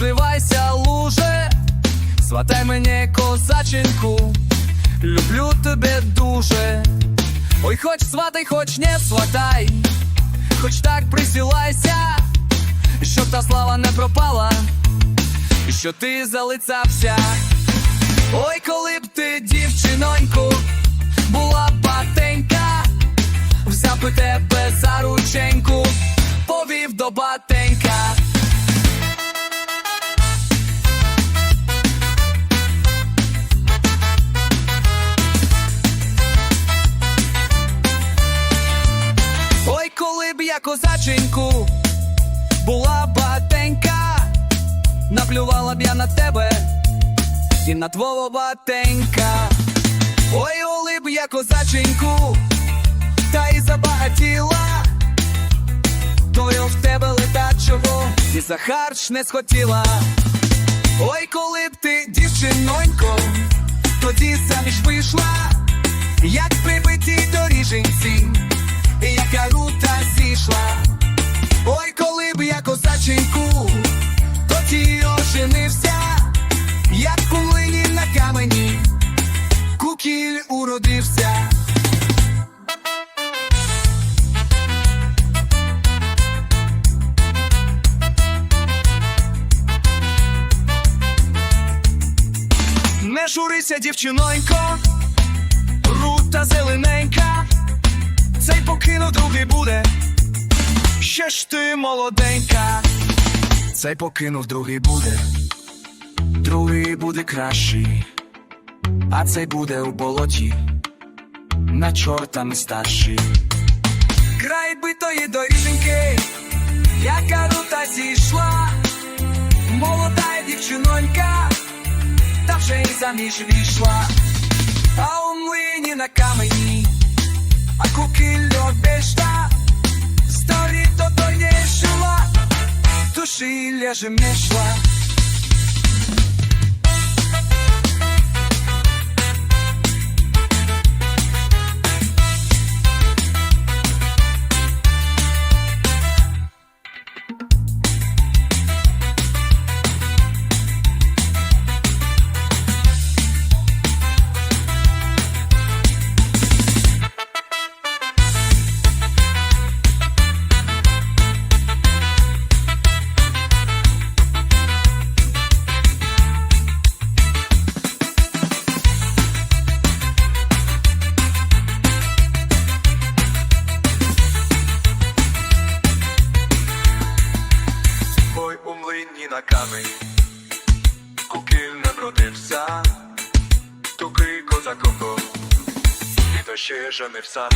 розливайся, луже, сватай мене козаченьку, люблю тебе дуже. Ой, хоч сватай, хоч не сватай, хоч так присілайся, щоб та слава не пропала, і що ти залицався. Ой, коли б ти, дівчиноньку, була батенька, взяв би тебе за рученьку, повів до батенька. Козаченьку була батенька, наплювала б я на тебе і на твого батенька. Ой, коли б я козаченьку, та й забагатіла, то я в тебе летачого і за харч не схотіла. Ой, коли б ти, дівчинонько, тоді заміж вийшла, як прибитій доріженці, кукіль уродився. Не журися, дівчинонько, рута зелененька, цей покинув другий буде. Ще ж ти молоденька, цей покинув другий буде, другий буде кращий, а цей буде у болоті, на чорта не старший. Край битої доріженьки, яка рута зійшла, молода дівчинонька, та вже й заміж війшла, а у млині на камені, а кукіль обіжта. Старі то то не шла, душі ляжем не шла. Ой, у млині на камені, кукіль не вродився, туки козаком, і то ще женився.